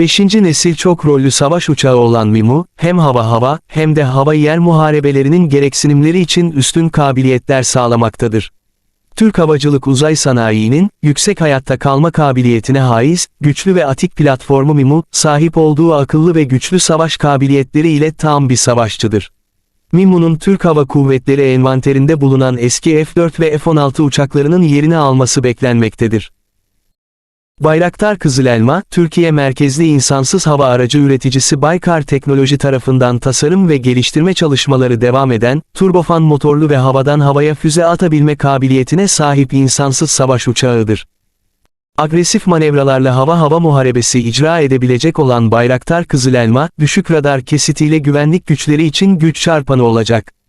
5. nesil çok rollü savaş uçağı olan MIMU, hem hava-hava hem de hava-yer muharebelerinin gereksinimleri için üstün kabiliyetler sağlamaktadır. Türk havacılık uzay sanayinin, yüksek hayatta kalma kabiliyetine haiz, güçlü ve atik platformu MIMU, sahip olduğu akıllı ve güçlü savaş kabiliyetleri ile tam bir savaşçıdır. MIMU'nun Türk Hava Kuvvetleri envanterinde bulunan eski F-4 ve F-16 uçaklarının yerini alması beklenmektedir. Bayraktar Kızılelma, Türkiye merkezli insansız hava aracı üreticisi Baykar Teknoloji tarafından tasarım ve geliştirme çalışmaları devam eden, turbofan motorlu ve havadan havaya füze atabilme kabiliyetine sahip insansız savaş uçağıdır. Agresif manevralarla hava-hava muharebesi icra edebilecek olan Bayraktar Kızılelma, düşük radar kesitiyle güvenlik güçleri için güç çarpanı olacak.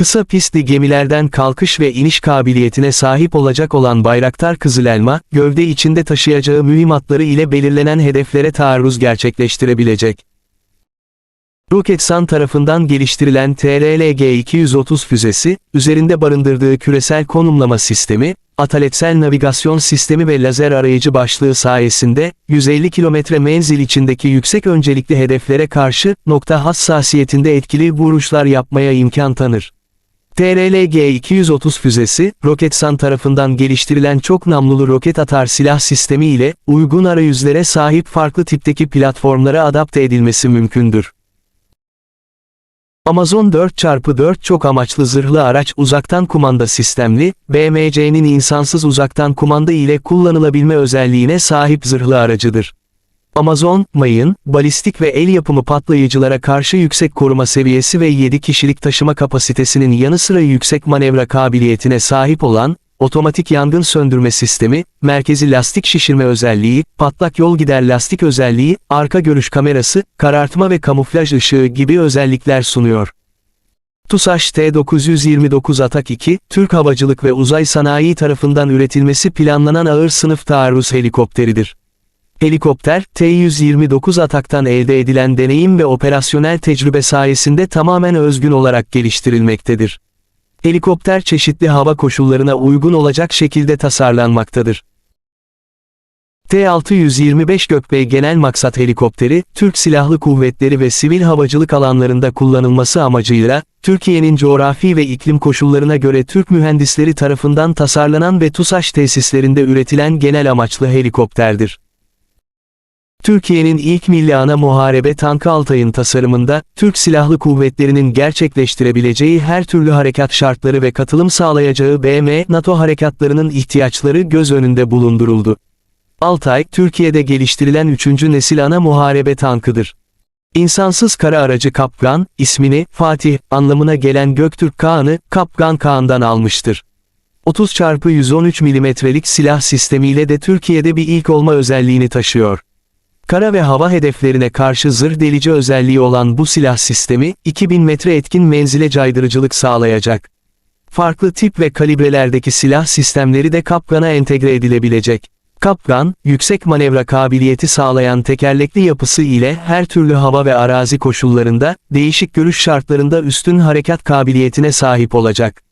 Kısa pistli gemilerden kalkış ve iniş kabiliyetine sahip olacak olan Bayraktar Kızılelma, gövde içinde taşıyacağı mühimmatları ile belirlenen hedeflere taarruz gerçekleştirebilecek. Roketsan tarafından geliştirilen TRLG-230 füzesi, üzerinde barındırdığı küresel konumlama sistemi, ataletsel navigasyon sistemi ve lazer arayıcı başlığı sayesinde, 150 kilometre menzil içindeki yüksek öncelikli hedeflere karşı, nokta hassasiyetinde etkili vuruşlar yapmaya imkan tanır. TRL-G230 füzesi, Roketsan tarafından geliştirilen çok namlulu roket atar silah sistemi ile, uygun arayüzlere sahip farklı tipteki platformlara adapte edilmesi mümkündür. Amazon 4x4 çok amaçlı zırhlı araç uzaktan kumanda sistemli, BMC'nin insansız uzaktan kumanda ile kullanılabilme özelliğine sahip zırhlı aracıdır. Amazon, mayın, balistik ve el yapımı patlayıcılara karşı yüksek koruma seviyesi ve 7 kişilik taşıma kapasitesinin yanı sıra yüksek manevra kabiliyetine sahip olan, otomatik yangın söndürme sistemi, merkezi lastik şişirme özelliği, patlak yol gider lastik özelliği, arka görüş kamerası, karartma ve kamuflaj ışığı gibi özellikler sunuyor. TUSAŞ T-929 Atak 2, Türk Havacılık ve Uzay Sanayi tarafından üretilmesi planlanan ağır sınıf taarruz helikopteridir. Helikopter, T-129 Atak'tan elde edilen deneyim ve operasyonel tecrübe sayesinde tamamen özgün olarak geliştirilmektedir. Helikopter çeşitli hava koşullarına uygun olacak şekilde tasarlanmaktadır. T-625 Gökbey Genel Maksat Helikopteri, Türk Silahlı Kuvvetleri ve sivil havacılık alanlarında kullanılması amacıyla, Türkiye'nin coğrafi ve iklim koşullarına göre Türk mühendisleri tarafından tasarlanan ve TUSAŞ tesislerinde üretilen genel amaçlı helikopterdir. Türkiye'nin ilk milli ana muharebe tankı Altay'ın tasarımında, Türk Silahlı Kuvvetleri'nin gerçekleştirebileceği her türlü harekat şartları ve katılım sağlayacağı BM, NATO harekatlarının ihtiyaçları göz önünde bulunduruldu. Altay, Türkiye'de geliştirilen 3. nesil ana muharebe tankıdır. İnsansız kara aracı Kapgan, ismini, Fatih, anlamına gelen Göktürk Kağan'ı, Kapgan Kağan'dan almıştır. 30 x 113 mm'lik silah sistemiyle de Türkiye'de bir ilk olma özelliğini taşıyor. Kara ve hava hedeflerine karşı zırh delici özelliği olan bu silah sistemi, 2000 metre etkin menzile caydırıcılık sağlayacak. Farklı tip ve kalibrelerdeki silah sistemleri de Kapgan'a entegre edilebilecek. Kapgan, yüksek manevra kabiliyeti sağlayan tekerlekli yapısı ile her türlü hava ve arazi koşullarında, değişik görüş şartlarında üstün harekat kabiliyetine sahip olacak.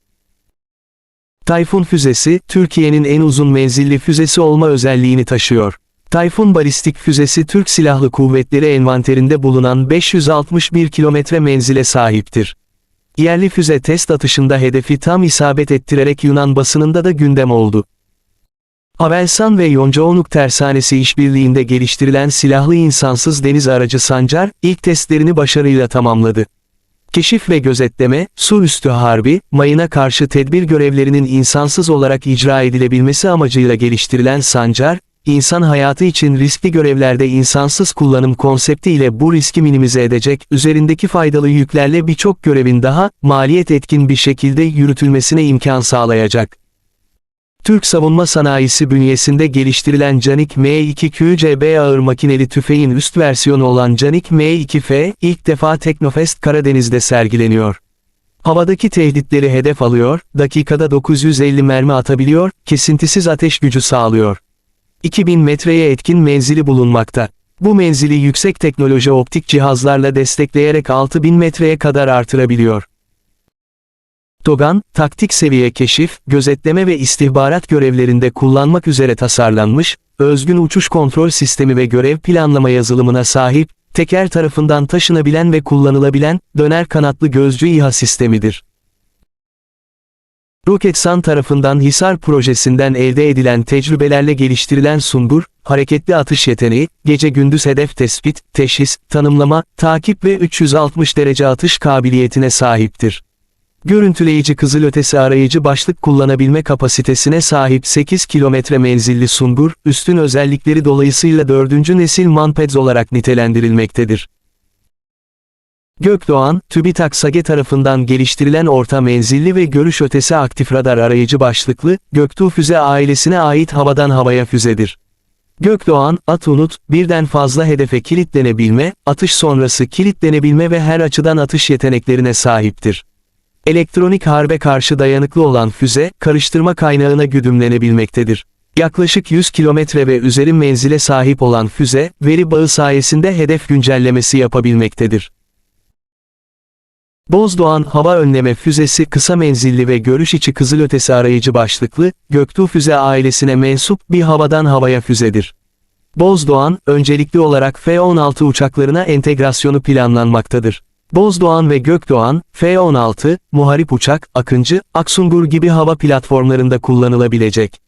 Tayfun füzesi, Türkiye'nin en uzun menzilli füzesi olma özelliğini taşıyor. Tayfun balistik füzesi Türk Silahlı Kuvvetleri envanterinde bulunan 561 kilometre menzile sahiptir. Yerli füze test atışında hedefi tam isabet ettirerek Yunan basınında da gündem oldu. Havelsan ve Yoncaonuk Tersanesi işbirliğinde geliştirilen silahlı insansız deniz aracı Sancar, ilk testlerini başarıyla tamamladı. Keşif ve gözetleme, su üstü harbi, mayına karşı tedbir görevlerinin insansız olarak icra edilebilmesi amacıyla geliştirilen Sancar, insan hayatı için riskli görevlerde insansız kullanım konsepti ile bu riski minimize edecek, üzerindeki faydalı yüklerle birçok görevin daha, maliyet etkin bir şekilde yürütülmesine imkan sağlayacak. Türk savunma sanayisi bünyesinde geliştirilen Canik M2QCB ağır makineli tüfeğin üst versiyonu olan Canik M2F, ilk defa Teknofest Karadeniz'de sergileniyor. Havadaki tehditleri hedef alıyor, dakikada 950 mermi atabiliyor, kesintisiz ateş gücü sağlıyor. 2000 metreye etkin menzili bulunmakta. Bu menzili yüksek teknoloji optik cihazlarla destekleyerek 6000 metreye kadar artırabiliyor. Oktogan, taktik seviye keşif, gözetleme ve istihbarat görevlerinde kullanmak üzere tasarlanmış, özgün uçuş kontrol sistemi ve görev planlama yazılımına sahip, teker tarafından taşınabilen ve kullanılabilen, döner kanatlı gözcü İHA sistemidir. Roketsan tarafından Hisar projesinden elde edilen tecrübelerle geliştirilen Sungur, hareketli atış yeteneği, gece gündüz hedef tespit, teşhis, tanımlama, takip ve 360 derece atış kabiliyetine sahiptir. Görüntüleyici kızılötesi arayıcı başlık kullanabilme kapasitesine sahip 8 kilometre menzilli Sungur, üstün özellikleri dolayısıyla 4. nesil Manpads olarak nitelendirilmektedir. Gökdoğan, TÜBİTAK SAGE tarafından geliştirilen orta menzilli ve görüş ötesi aktif radar arayıcı başlıklı, Göktuğ füze ailesine ait havadan havaya füzedir. Gökdoğan, at unut, birden fazla hedefe kilitlenebilme, atış sonrası kilitlenebilme ve her açıdan atış yeteneklerine sahiptir. Elektronik harbe karşı dayanıklı olan füze, karıştırma kaynağına güdümlenebilmektedir. Yaklaşık 100 kilometre ve üzeri menzile sahip olan füze, veri bağı sayesinde hedef güncellemesi yapabilmektedir. Bozdoğan Hava Önleme Füzesi kısa menzilli ve görüş içi kızılötesi arayıcı başlıklı, Göktuğ füze ailesine mensup bir havadan havaya füzedir. Bozdoğan, öncelikli olarak F-16 uçaklarına entegrasyonu planlanmaktadır. Bozdoğan ve Gökdoğan, F-16, Muharip Uçak, Akıncı, Aksungur gibi hava platformlarında kullanılabilecek.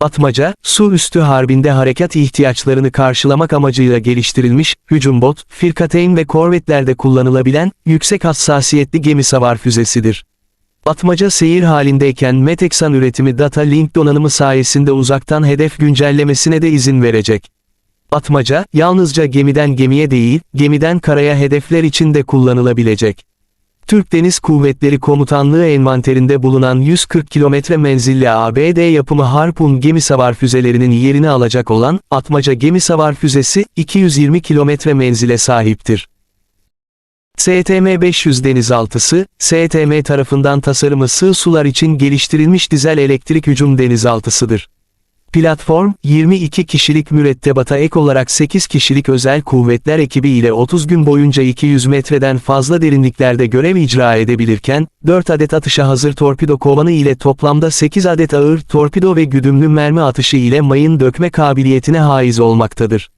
Atmaca, su üstü harbinde harekat ihtiyaçlarını karşılamak amacıyla geliştirilmiş, hücum bot, firkateyn ve korvetlerde kullanılabilen, yüksek hassasiyetli gemi savar füzesidir. Atmaca seyir halindeyken Meteksan üretimi Data Link donanımı sayesinde uzaktan hedef güncellemesine de izin verecek. Atmaca, yalnızca gemiden gemiye değil, gemiden karaya hedefler için de kullanılabilecek. Türk Deniz Kuvvetleri Komutanlığı envanterinde bulunan 140 kilometre menzilli ABD yapımı Harpun gemi savar füzelerinin yerini alacak olan, Atmaca gemi savar füzesi, 220 kilometre menzile sahiptir. STM-500 denizaltısı, STM tarafından tasarımı sığ sular için geliştirilmiş dizel elektrik hücum denizaltısıdır. Platform, 22 kişilik mürettebata ek olarak 8 kişilik özel kuvvetler ekibi ile 30 gün boyunca 200 metreden fazla derinliklerde görev icra edebilirken, 4 adet atışa hazır torpido kovanı ile toplamda 8 adet ağır torpido ve güdümlü mermi atışı ile mayın dökme kabiliyetine haiz olmaktadır.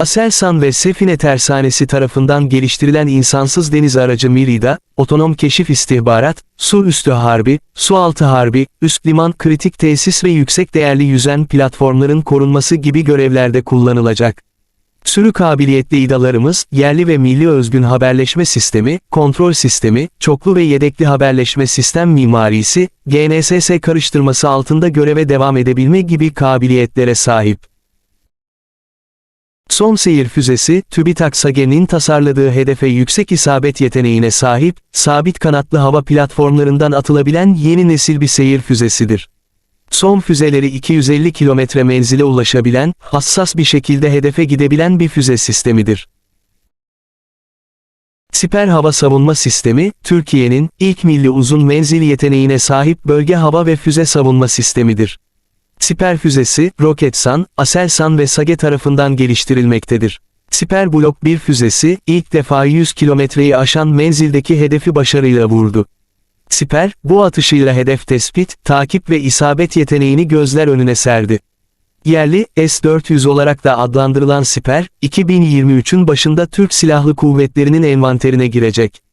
Aselsan ve Sefine Tersanesi tarafından geliştirilen insansız deniz aracı Mirida, otonom keşif istihbarat, su üstü harbi, su altı harbi, üst liman kritik tesis ve yüksek değerli yüzen platformların korunması gibi görevlerde kullanılacak. Sürü kabiliyetli idalarımız, yerli ve milli özgün haberleşme sistemi, kontrol sistemi, çoklu ve yedekli haberleşme sistem mimarisi, GNSS karıştırması altında göreve devam edebilme gibi kabiliyetlere sahip. Son seyir füzesi, TÜBİTAK SAGE'nin tasarladığı hedefe yüksek isabet yeteneğine sahip, sabit kanatlı hava platformlarından atılabilen yeni nesil bir seyir füzesidir. Son füzeleri 250 kilometre menzile ulaşabilen, hassas bir şekilde hedefe gidebilen bir füze sistemidir. Siper Hava Savunma Sistemi, Türkiye'nin ilk milli uzun menzil yeteneğine sahip bölge hava ve füze savunma sistemidir. Siper füzesi, Roketsan, Aselsan ve Sage tarafından geliştirilmektedir. Siper Blok 1 füzesi, ilk defa 100 kilometreyi aşan menzildeki hedefi başarıyla vurdu. Siper, bu atışıyla hedef tespit, takip ve isabet yeteneğini gözler önüne serdi. Yerli, S-400 olarak da adlandırılan Siper, 2023'ün başında Türk Silahlı Kuvvetleri'nin envanterine girecek.